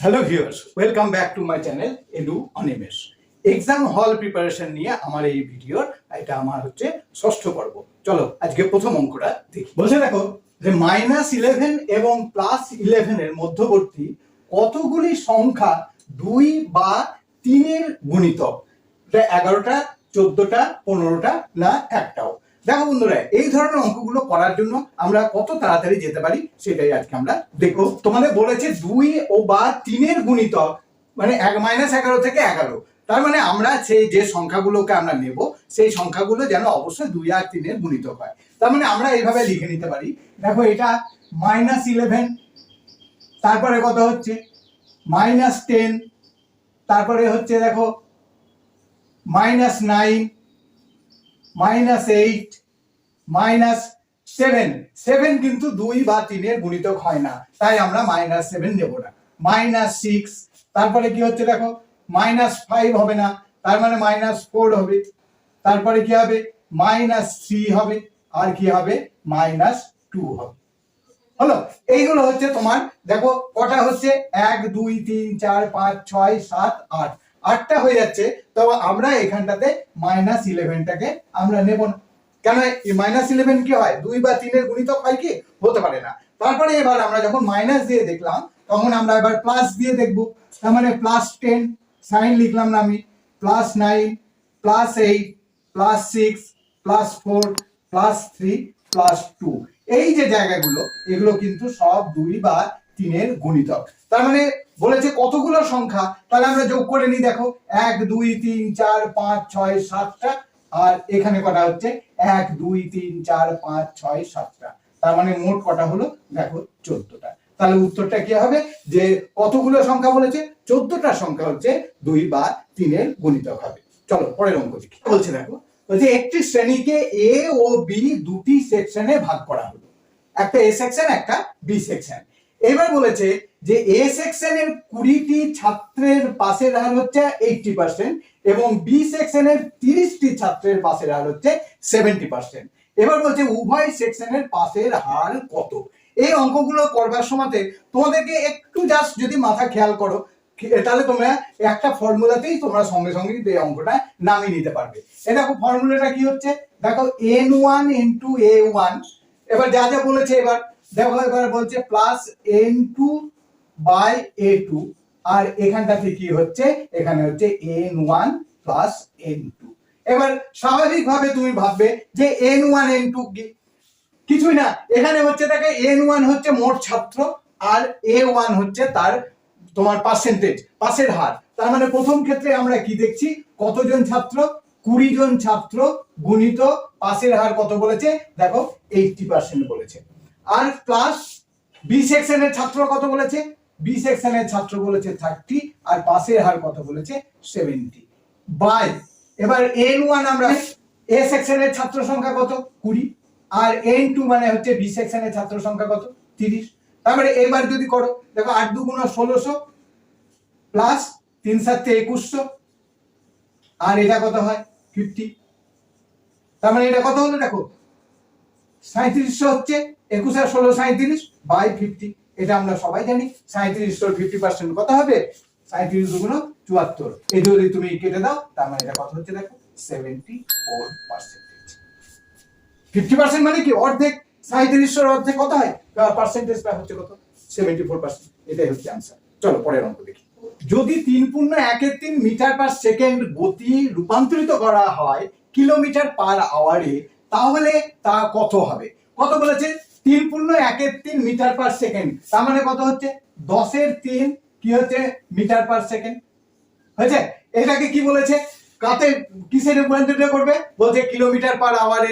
Hello viewers welcome back to my channel edu Animesh exam hall preparation নিয়ে আমার এই ভিডিওর এটা আমার হচ্ছে ষষ্ঠ পর্ব। চলো, আজকে প্রথম অঙ্কটা দেখি। বলছে দেখো যে মাইনাস ইলেভেন এবং প্লাস ইলেভেনের মধ্যবর্তী কতগুলি সংখ্যা দুই বা তিনের গুণিতক? এটা এগারোটা, চোদ্দটা, পনেরোটা না একটাও? দেখো বন্ধুরা, এই ধরনের অঙ্কগুলো করার জন্য আমরা কত তাড়াতাড়ি যেতে পারি সেটাই আজকে আমরা দেখো তোমাদের বলেছে দুই ও বা তিনের গুণিতক মানে এক মাইনাস এগারো থেকে এগারো। তার মানে আমরা সেই যে সংখ্যাগুলোকে আমরা নেব, সেই সংখ্যাগুলো যেন অবশ্যই দুই আর তিনের গুণিতক হয়। তার মানে আমরা এইভাবে লিখে নিতে পারি। দেখো এটা মাইনাস ইলেভেন তারপরে কত হচ্ছে? মাইনাস টেন তারপরে হচ্ছে দেখো minus nine minus eight minus seven seven কিন্তু দুই বা তিনের গুণিতক হয় না। তাই আমরা মাইনাস সেভেন নেব না। মাইনাস সিক্স তারপরে কি হচ্ছে দেখো? মাইনাস ফাইভ হবে না। তার মানে মাইনাস ফোর হবে। তারপরে কি হবে? মাইনাস থ্রি হবে। আর কি হবে? মাইনাস টু হবে। হলো? এইগুলো হচ্ছে তোমার, দেখো, কটা হচ্ছে? এক, দুই, তিন, চার, পাঁচ, ছয়, সাত, আট। আটটা হয়ে যাচ্ছে। তো আমরা এখানটাতে মাইনাস ইলেভেনটাকে আমরা নেব না। কেন এই মাইনাস ইলেভেন কি হয়? দুই বা তিনের গুণিতক হয় কি? হতে পারে না। তারপরে এবার আমরা যখন মাইনাস দিয়ে দেখলাম, তখন আমরা এবার প্লাস দিয়ে দেখব। তার মানে প্লাস টেন সাইন লিখলাম না আমি। Plus nine plus eight plus six plus four plus three plus two এই যে জায়গাগুলো, এগুলো কিন্তু সব দুই বা তিনের গুণিতক। তার মানে বলেছে কতগুলো সংখ্যা? তাহলে আমরা যোগ করে নিই, দেখো, এক, দুই, তিন, চার, পাঁচ, ছয়, সাতটা। আর এখানে কটা হচ্ছে? এক, দুই, তিন, চার, পাঁচ, ছয়, সাতটা। তার মানে মোট কটা হলো? দেখো, চোদ্দটা। তাহলে উত্তরটা কি হবে? যে কতগুলো সংখ্যা বলেছে? চোদ্দটা সংখ্যা হচ্ছে দুই বা তিনের গুণিতক হবে। চলো, পরের অঙ্ক দেখি। বলছে দেখো? বলছে, একটি শ্রেণীকে এ ও বি দুটি সেকশনে ভাগ করা হলো। একটা এ সেকশন, একটা বি সেকশন। এবার বলেছে যে এ সেকশনের কুড়িটি ছাত্রের পাশের হার হচ্ছে এইটটি পার্সেন্ট এবং বি সেকশনের তিরিশটি ছাত্রের পাশের হার হচ্ছে সেভেন্টি পার্সেন্ট এবার বলছে উভয় সেকশনের পাশের হার কত? এই অঙ্কগুলো করবার সময়তে তোমাদেরকে একটু জাস্ট যদি মাথা খেয়াল করো তাহলে তোমরা একটা ফর্মুলাতেই তোমরা সঙ্গে সঙ্গে এই অঙ্কটা নামিয়ে নিতে পারবে। এ দেখো ফর্মুলাটা কি হচ্ছে? দেখো N one into A one এবার যা যা বলেছে এবার দেখো এবার বলছে plus N two by A two আর এখানটাতে কি হচ্ছে, এখানে হচ্ছে N one plus N two এবার স্বাভাবিকভাবে তুমি ভাববে যে এন ওয়ান এন টু কিছুই না, এখানে হচ্ছে দেখে এন ওয়ান হচ্ছে মোট ছাত্র, আর এ ওয়ান হচ্ছে তার, তোমার পার্সেন্টেজ পাশের হার। তার মানে প্রথম ক্ষেত্রে আমরা কি দেখছি? কতজন ছাত্র? কুড়ি জন ছাত্র গুণিত পাশের হার কত বলেছে? দেখো এইটটি পার্সেন্ট বলেছে। আর প্লাস বি সেকশনের ছাত্র কত বলেছে? বি সেকশনের ছাত্র বলেছে থার্টি আর পাশের হার কত বলেছে? সেভেন্টি বাই এবার এন ওয়ান আমরা এ সেকশনের ছাত্র সংখ্যা কত? কুড়ি। আর এন টু মানে হচ্ছে বি সেকশনের ছাত্র সংখ্যা কত? তিরিশ। তারপরে এবার যদি করো, দেখো আট দুগুণ ষোলোশো প্লাস তিন সাতে একুশশো। আর এটা কত হয়? ফিফটি তার মানে এটা কত হলো? দেখো সাঁত্রিশশো হচ্ছে, একুশ আর ষোলো সাঁত্রিশ বাই ফিফটি এটা আমরা সবাই জানি সাঁত্রিশশোর ফিফটি পার্সেন্ট কত হবে? সাঁত্রিশ দুগুণ চুয়াত্তর। এই যদি তুমি কেটে দাও, তার মানে এটা কত হচ্ছে দেখো? Seventy four percentage fifty percent মানে কি? অর্ধেক সাঁত্রিশশোর অর্ধেক কত হয়? পার্সেন্টেজটা হচ্ছে কত? সেভেন্টি ফোর পার্সেন্ট এটাই হচ্ছে আনসার চলো, পরের অঙ্ক দেখি। যদি তিন পূর্ণ একের তিন মিটার পার সেকেন্ড গতি রূপান্তরিত করা হয় কিলোমিটার পার আওয়ারে তাহলে তা কত হবে? কত বলেছে? তিন পূর্ণ একের তিন মিটার পার সেকেন্ড। তার মানে কত হচ্ছে? দশের তিন কি হচ্ছে? Metre per second. হয়েছে? এটাকে কি বলেছে? কাতে কিসের রূপান্তরিত করবে? বলছে কিলোমিটার পার আওয়ারে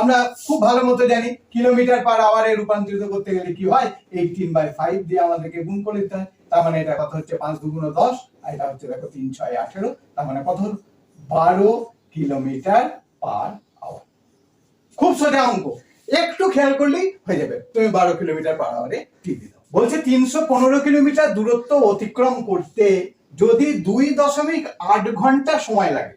আমরা খুব ভালো মতো জানি, কিলোমিটার পার আওয়ারে রূপান্তরিত করতে গেলে কি হয়? এইটিন বাই ফাইভ দিয়ে আমাদেরকে গুণ করে দিতে হয়। তার মানে এটা কত হচ্ছে? পাঁচ দুগুণ দশ। আর এটা হচ্ছে দেখো তিন ছয় আঠেরো। তার মানে কত হলো? বারো কিলোমিটার পার খুব সোজা অঙ্ক। একটু খেয়াল করলেই হয়ে যাবে। তুমি বারো কিলোমিটার পার আওয়ারে ঠিক দিয়ে বলছে তিনশো পনেরো কিলোমিটার দূরত্ব অতিক্রম করতে যদি দুই দশমিক আট ঘণ্টা সময় লাগে,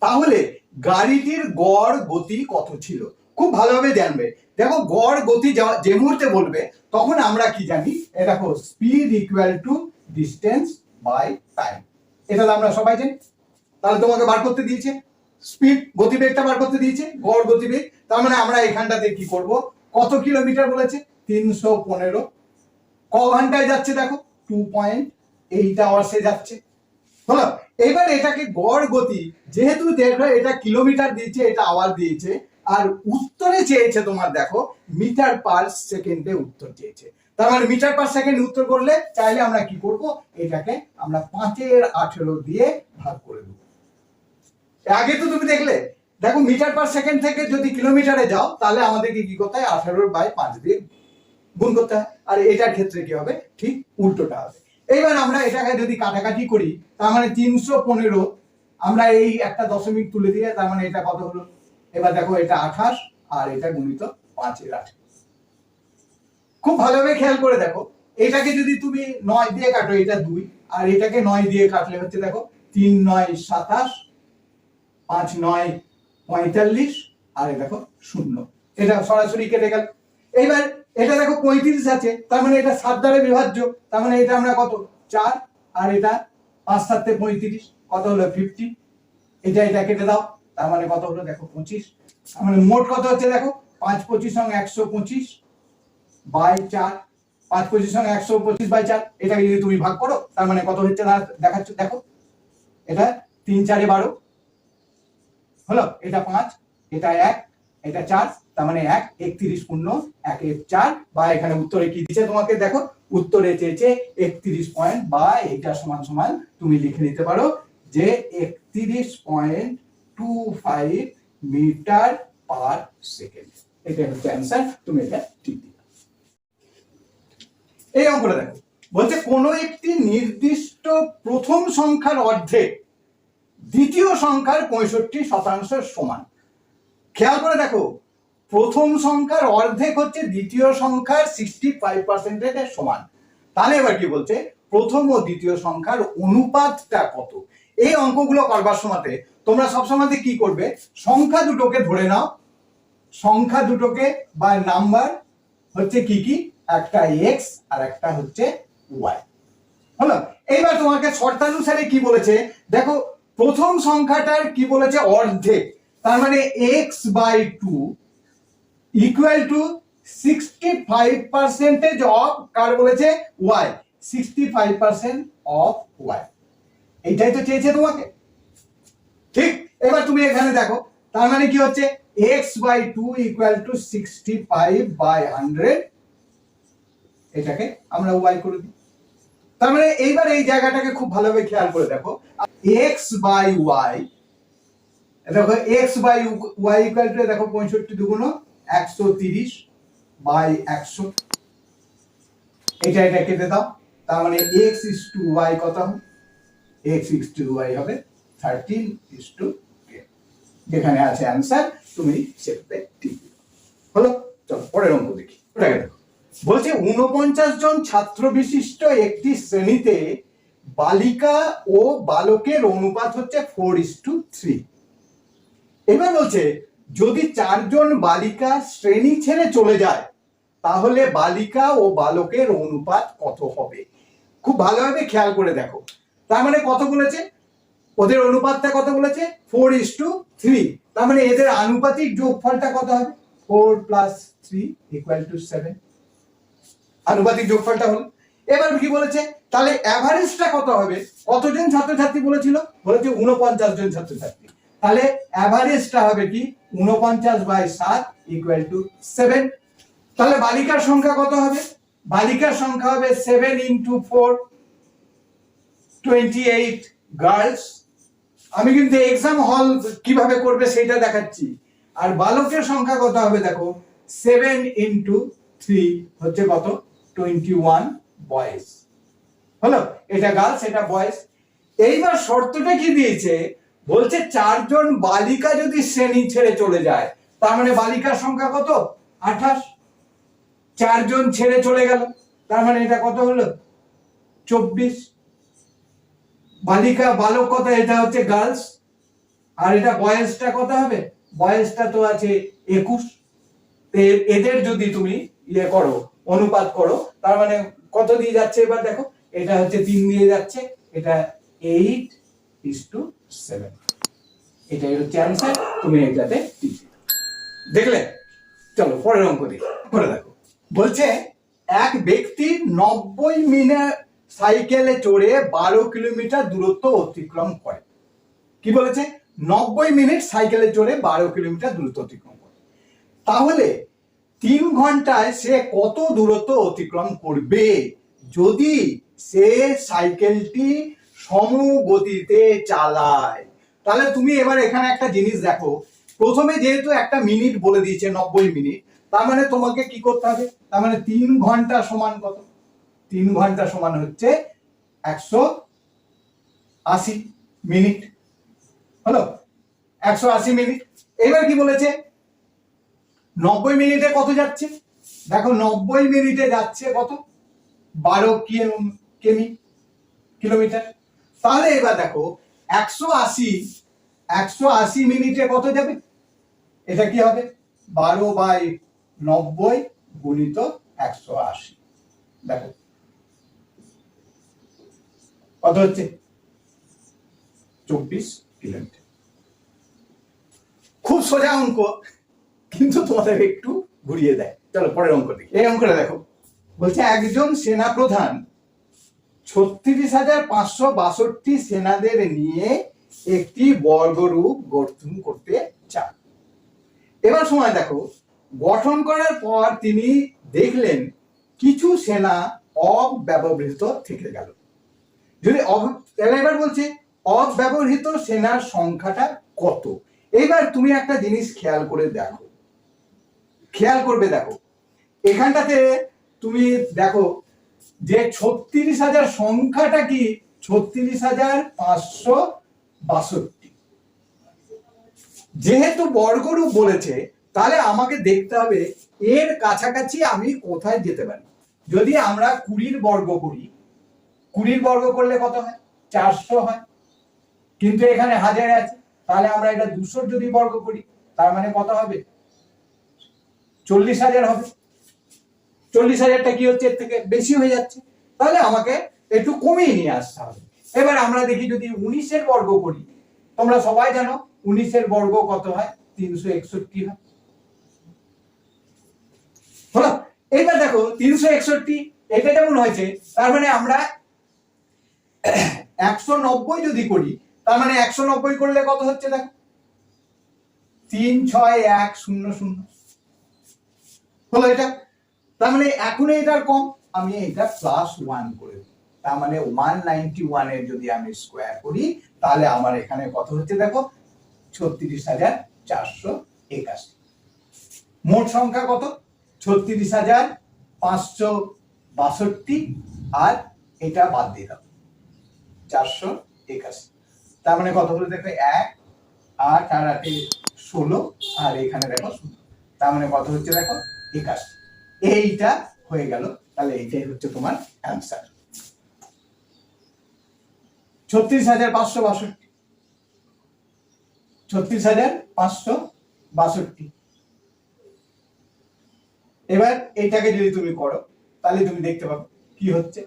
তাহলে গাড়িটির গড় গতি কত ছিল? খুব ভালোভাবে জানবে। দেখো গড় গতি যা- মুহূর্তে বলবে, তখন আমরা কি জানি? এ দেখো speed equal to distance by time এটা আমরা সবাই জানি। তাহলে তোমাকে বার করতে দিয়েছে। স্পিড গতিবেগটা বার করতে দিয়েছে, গড় গতিবেগ। তার মানে আমরা এখানটাতে কি করব? কত কিলোমিটার বলেছে? তিনশো পনেরো। ক ঘন্টায় যাচ্ছে দেখো টু পয়েন্ট এইট আওয়ার্সে যাচ্ছে। হলো, এবার এটাকে গড় গতি, যেহেতু দেখো এটা কিলোমিটার দিয়েছে, এটা আওয়ার দিয়েছে, আর উত্তরে চেয়েছে তোমার দেখো, মিটার পার সেকেন্ডে উত্তর চেয়েছে। তার মানে মিটার পার সেকেন্ড উত্তর করলে, চাইলে আমরা কি করব? এটাকে আমরা পাঁচের আঠেরো দিয়ে ভাগ করে দেবো। আগে তো তুমি দেখলে, দেখো মিটার পার সেকেন্ড থেকে যদি কিলোমিটারে যাও, তাহলে আমাদেরকে কি করতে হয়? আঠেরোর বাই পাঁচ দিয়ে গুণ করতে হয়। আর এটার ক্ষেত্রে কি হবে? ঠিক উল্টোটা হবে। এইবার আমরা এটাকে যদি কাটাকাটি করি, তার মানে তিনশো পনেরো, আমরা এই একটা দশমিক তুলে দিয়ে, তার মানে এটা কত হলো? এবার দেখো এটা আঠাশ, আর এটা গুণিত পাঁচের আট। খুব ভালোভাবে খেয়াল করে দেখো। এটাকে যদি তুমি নয় দিয়ে কাটো, এটা দুই, আর এটাকে নয় দিয়ে কাটলে হচ্ছে দেখো তিন নয় সাতাশ পাঁচ, নয়, পঁয়তাল্লিশ, আর দেখো শূন্য। এটা সরাসরি কেটে গেল। এইবার এটা দেখো পঁয়ত্রিশ আছে, তার মানে এটা সাত দ্বারা বিভাজ্য, তার মানে এটা আমরা কত? চার, আর এটা পাঁচ সাতে পঁয়ত্রিশ, কত হলো ফিফটি এটা এটা কেটে দাও, তার মানে কত হলো? দেখো পঁচিশ। তার মানে মোট কত হচ্ছে দেখো? পাঁচ পঁচিশ সঙ্গে একশো পঁচিশ বাই চার। পাঁচ পঁচিশ সঙ্গে একশো পঁচিশ বাই চার, এটাকে যদি তুমি ভাগ করো, তার মানে কত হচ্ছে? দেখাচ্ছ, দেখো। এটা তিন চারে বারো হলো, এটা পাঁচ, এটা এক, এটা চার, তার মানে এক, একত্রিশ শূন্য এক এক চার, বা এখানে উত্তরে কি দিচ্ছে তোমাকে? দেখো, উত্তরে চেয়েছে একত্রিশ পয়েন্ট বা এটা সমান সমান তুমি লিখে নিতে পারো যে একত্রিশ point two five metre per second. এটা হচ্ছে অ্যান্সার তুমি এটা ঠিক দিবে এই অঙ্কটা দেখো, বলছে কোনো একটি নির্দিষ্ট প্রথম সংখ্যার অর্ধেক দ্বিতীয় সংখ্যার পঁয়ষট্টি শতাংশ সমান। খেয়াল করে দেখো, প্রথম সংখ্যার অর্ধেক হচ্ছে দ্বিতীয় সংখ্যার সিক্সটি ফাইভ পার্সেন্টের সমান। তাহলে এবার কি বলছে? প্রথম ও দ্বিতীয় সংখ্যার অনুপাতটা কত? এই অঙ্কগুলো করবার সময়তে তোমরা সবসময় কি করবে? সংখ্যা দুটোকে ধরে নাও। সংখ্যা দুটোকে বা নাম্বার হচ্ছে কি কি? একটা এক্স আর একটা হচ্ছে ওয়াই হলো? এইবার তোমাকে শর্তানুসারে কি বলেছে? দেখো প্রথম সংখ্যাটার কি বলেছে? অর্ধেক। তার মানে X by two equal to sixty five percentage of কার বলেছে? Y sixty five percent of Y এইটাই তো চেয়েছে তোমাকে। ঠিক? এবার তুমি এখানে দেখো। তার মানে কি হচ্ছে? X by two equal to sixty five by hundred এটাকে আমরা ওয়াই করে দিই। তার মানে এইবার এই জায়গাটাকে খুব ভালোভাবে খেয়াল করে দেখো। এক্স বাই ওয়াই দেখো X by Y equal to দেখো পঁয়ষট্টি দুগুণ একশো তিরিশ বাই একশো। এটা এটা কেটে দাও, তার মানে এক্স ইস টু ওয়াই কত? হবে এক্স ইস টু ওয়াই হবে থার্টিন ইস টু যেখানে আছে অ্যান্সার তুমি সেটাতে ঠিক হলো, চলো, পরের অঙ্ক দেখি। ওটাকে দেখো। বলছে উনপঞ্চাশ জন ছাত্র বিশিষ্ট একটি শ্রেণীতে বালিকা ও বালকের অনুপাত হচ্ছে ফোর ইস টু থ্রি এবার বলছে, যদি চারজন বালিকা শ্রেণি ছেড়ে চলে যায়, তাহলে বালিকা ও বালকের অনুপাত কত হবে? খুব ভালোভাবে খেয়াল করে দেখো। তার মানে কত বলেছে? ওদের অনুপাতটা কত বলেছে? ফোর ইস টু থ্রি তার মানে এদের আনুপাতিক যোগফলটা কত হবে? Four plus three equal to seven আনুপাতিক যোগফলটা হলো। এবার কি বলেছে? তাহলে অ্যাভারেজটা কত হবে? কতজন ছাত্রছাত্রী বলেছিল? বলেছে উনপঞ্চাশ জন ছাত্রছাত্রী। তাহলে অ্যাভারেজটা হবে কি? উনপঞ্চাশ বাই সাত ইকুয়াল টু সেভেন তাহলে বালিকার সংখ্যা কত হবে? বালিকার সংখ্যা হবে seven into four twenty eight girls আমি কিন্তু এক্সাম হল কীভাবে করবে সেটা দেখাচ্ছি। আর বালকের সংখ্যা কত হবে দেখো? সেভেন ইন্টু থ্রি হচ্ছে কত? টোয়েন্টি ওয়ান বয়েস হলো, এটা গার্লস এটা বয়েস এইবার শর্তটা কি দিয়েছে? বলছে চারজন বালিকা যদি শ্রেণি ছেড়ে চলে যায়, তার মানে বালিকার সংখ্যা কত? আঠাশ। চারজন ছেড়ে চলে গেল, তার মানে এটা কত হলো? চব্বিশ। বালিকা বালক কত? এটা হচ্ছে গার্লস আর এটা বয়সটা কত হবে? বয়সটা তো আছে একুশ। এদের যদি তুমি ইয়ে করো অনুপাত করো। তার মানে কত দিয়ে যাচ্ছে এবার দেখো? এটা হচ্ছে তিন দিয়ে যাচ্ছে। এটা এইট ইস টু সেভেন এটাই হচ্ছে অ্যান্সার তুমি এটাতে দেখলে? চলো, পরের অঙ্ক দেখি। পরে দেখো। বলছে, এক ব্যক্তি নব্বই মিনিট সাইকেলে চড়ে বারো কিলোমিটার দূরত্ব অতিক্রম করে। কি বলেছে? নব্বই মিনিট সাইকেলে চড়ে বারো কিলোমিটার দূরত্ব অতিক্রম করে। তাহলে তিন ঘন্টায় সে কত দূরত্ব অতিক্রম করবে? যদি সে সাইকেলটি সমগতিতে চালায়। তাহলে তুমি এবার এখানে একটা জিনিস দেখো। প্রথমে যেহেতু একটা মিনিট বলে দিয়েছে, নব্বই মিনিট, তার মানে তোমাকে কি করতে হবে? তার মানে তিন ঘণ্টা সমান কত? তিন ঘণ্টা সমান হচ্ছে একশো আশি মিনিট। হলো? একশো আশি মিনিট। এবার কি বলেছে? নব্বই মিনিটে কত যাচ্ছে? দেখো, নব্বই মিনিটে যাচ্ছে কত? বারো কেমি, কিলোমিটার। তাহলে এবার দেখো, একশো আশি একশো আশি মিনিটে কত যাবে? এটা কি হবে? বারো বাই নব্বই গুণিত একশো আশি। দেখো। কত হচ্ছে? চব্বিশ কিলোমিটার। খুব সোজা অঙ্ক। কিন্তু তোমাদের একটু ঘুরিয়ে দেয়। চলো পরের অঙ্ক দেখি। এই অঙ্কটা দেখো। বলছে, একজন সেনা প্রধান ছত্রিশ হাজার পাঁচশো বাষট্টি সেনাদের নিয়ে একটি বর্গরূপ গঠন করতে চান। এবার সময় দেখো। গঠন করার পর তিনি দেখলেন, কিছু সেনা অব্যবহৃত থেকে গেল। যদি এবার বলছে, অব্যবহৃত সেনার সংখ্যাটা কত? এবার তুমি একটা জিনিস খেয়াল করে দেখো। খেয়াল করবে দেখো। এখানটাতে তুমি দেখো যে ছত্রিশ হাজার সংখ্যাটা কি? ছত্রিশ হাজার পাঁচশো বাষট্টি। যেহেতু বর্গরূপ বলেছে, তাহলে আমাকে দেখতে হবে এর কাছাকাছি আমি কোথায় যেতে পারি। যদি আমরা কুড়ির বর্গ করি, কুড়ির বর্গ করলে কত হয়? চারশো হয়। কিন্তু এখানে হাজার আছে, তাহলে আমরা এটা দুশোর যদি বর্গ করি, তার মানে কত হবে? চল্লিশ হাজার হবে। চল্লিশ হাজারটা কি হচ্ছে? এর থেকে বেশি হয়ে যাচ্ছে। তাহলে আমাকে একটু কমিয়ে নিয়ে আসতে হবে। এবার আমরা দেখি যদি উনিশের বর্গ করি, তোমরা সবাই জানো উনিশের বর্গ কত হয়? তিনশো একষট্টি হয়। হলো? এবার দেখো, তিনশো একষট্টি, এটা যেমন হয়েছে, তার মানে আমরা একশো নব্বই যদি করি, তার মানে একশো নব্বই করলে কত হচ্ছে দেখো? তিন, ছয়, এক, শূন্য শূন্য। হলো এটা। তার মানে এখন এটার কম। আমি এটা প্লাস ওয়ান করে। তার মানে ওয়ান নাইনটি ওয়ানের যদি আমি স্কোয়ার করি, তাহলে আমার এখানে কত হচ্ছে দেখো? ছত্রিশ হাজার চারশো একাশি। মোট সংখ্যা কত? ছত্রিশ হাজার পাঁচশো বাষট্টি। আর এটা বাদ দিয়ে দাও। চারশো একাশি। তার মানে কত হলো দেখো? এক, আট আর আটে ষোলো। আর এখানে দেখো তার মানে কত হচ্ছে দেখো? একাশি এইটা হয়ে গেল। তাহলে এইটাই হচ্ছে তোমার অ্যান্সার ছত্রিশ হাজার পাঁচশো বাষট্টি। এবার এইটাকে যদি তুমি করো, তাহলে তুমি দেখতে পাবে কি হচ্ছে।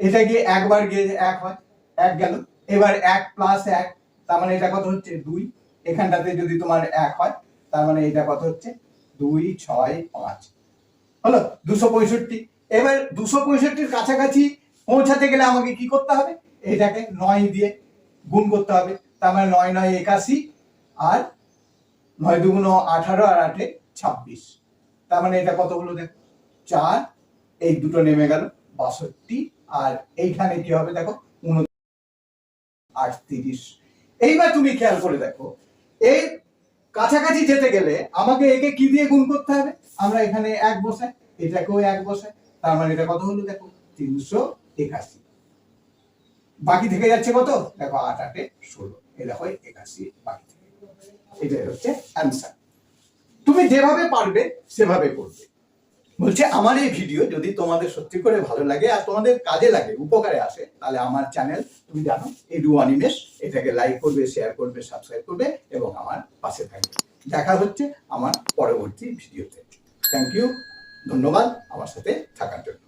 এটা গিয়ে একবার গিয়ে এক হয়, এক গেল। এবার এক প্লাস এক, তার মানে এটা কত হচ্ছে? দুই। এখানটাতে যদি তোমার এক হয়, তার মানে এটা কত হচ্ছে? দুই, ছয়, পাঁচ। হলো দুশো পঁয়ষট্টি। এবার দুশো পঁয়ষট্টির কাছাকাছি পৌঁছাতে গেলে আমাকে কি করতে হবে? এটাকে নয় দিয়ে গুণ করতে হবে। তার মানে নয় নয়, একাশি আর নয় দুগুণ আঠারো আর আটে ছাব্বিশ। তার মানে এটা কত হলো দেখো? চার। এই দুটো নেমে গেল বাষট্টি। আর এইখানে কি হবে দেখো? উন আটত্রিশ। এইবার তুমি খেয়াল করে দেখো এই কাছাকাছি যেতে গেলে আমাকে একে কি দিয়ে গুণ করতে হবে? আমরা এখানে এক বসে, এটাকেও এক বসে, তার মানে এটা কত হলো দেখো? তিনশো একাশি। বাকি থেকে যাচ্ছে কত? দেখো আট, আটে ষোলো। এটা দেখো একাশি বাকি থেকে। এটাই হচ্ছে অ্যান্সার তুমি যেভাবে পারবে, সেভাবে করবে। বলছে, আমার এই ভিডিও যদি তোমাদের সত্যি করে ভালো লাগে আর তোমাদের কাজে লাগে, উপকারে আসে, তাহলে আমার চ্যানেল তুমি জানো, এই ডু অনিমেষ এটাকে লাইক করবে শেয়ার করবে সাবস্ক্রাইব করবে এবং আমার পাশে থাকবে। দেখা হচ্ছে আমার পরবর্তী ভিডিওতে থ্যাংক ইউ ধন্যবাদ আমার সাথে থাকার জন্য।